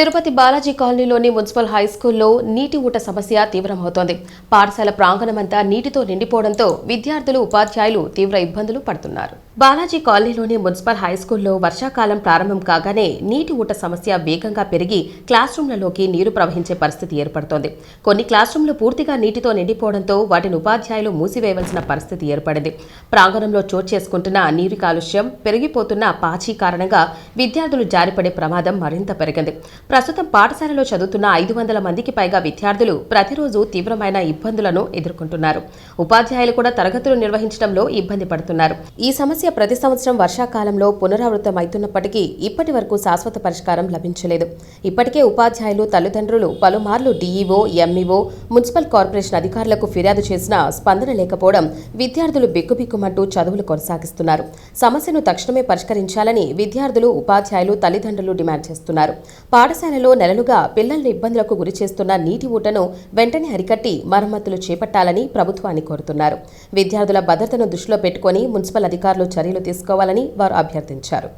తిరుపతి బాలాజీ కాలనీలోని municipal high స్కూల్లో నీటి ఊట సమస్య తీవ్రమవుతోంది. పాఠశాల ప్రాంగణమంతా నీటితో నిండిపోవడంతో విద్యార్థులు ఉపాధ్యాయులు తీవ్ర ఇబ్బందులు పడుతున్నారు. బాలాజీ కాలనీలోని మున్సిపల్ హై స్కూల్లో వర్షాకాలం ప్రారంభం కాగానే నీటి ఊట సమస్య వేగంగా పెరిగి క్లాస్ రూమ్లలోకి నీరు ప్రవహించే పరిస్థితి ఏర్పడుతోంది. కొన్ని క్లాస్ రూమ్లు పూర్తిగా నీటితో నిండిపోవడంతో వాటిని ఉపాధ్యాయులు మూసివేయవలసిన పరిస్థితి ఏర్పడింది. ప్రాంగణంలో చోటు చేసుకుంటున్న నీరు కాలుష్యం పెరిగిపోతున్న పాచి కారణంగా విద్యార్థులు జారిపడే ప్రమాదం మరింత పెరిగింది. ప్రస్తుతం పాఠశాలలో చదువుతున్న ఐదు వందల మందికి పైగా విద్యార్థులు ప్రతిరోజు తీవ్రమైన ఇబ్బందులను ఎదుర్కొంటున్నారు. ఉపాధ్యాయులు కూడా తరగతులు నిర్వహించడంలో ఇబ్బంది పడుతున్నారు. ఈ సమస్య సమస్య ప్రతి సంవత్సరం వర్షాకాలంలో పునరావృతమవుతున్నప్పటికీ ఇప్పటి వరకు శాశ్వత పరిష్కారం లభించలేదు. ఇప్పటికే ఉపాధ్యాయులు తల్లిదండ్రులు పలుమార్లు డీఈఓ ఎంఈఓ మున్సిపల్ కార్పొరేషన్ అధికారులకు ఫిర్యాదు చేసినా స్పందన లేకపోవడం విద్యార్థులు బిక్కుబిక్కుమంటూ చదువులు కొనసాగిస్తున్నారు. సమస్యను తక్షణమే పరిష్కరించాలని విద్యార్థులు ఉపాధ్యాయులు తల్లిదండ్రులు డిమాండ్ చేస్తున్నారు. పాఠశాలలో నెలలుగా పిల్లల్ని ఇబ్బందులకు గురి చేస్తున్న నీటి ఊటను వెంటనే అరికట్టి మరమ్మతులు చేపట్టాలని ప్రభుత్వాన్ని కోరుతున్నారు. విద్యార్థుల భద్రతను దృష్టిలో పెట్టుకుని మున్సిపల్ అధికారులు చర్యలు తీసుకోవాలని వారు అభ్యర్థించారు.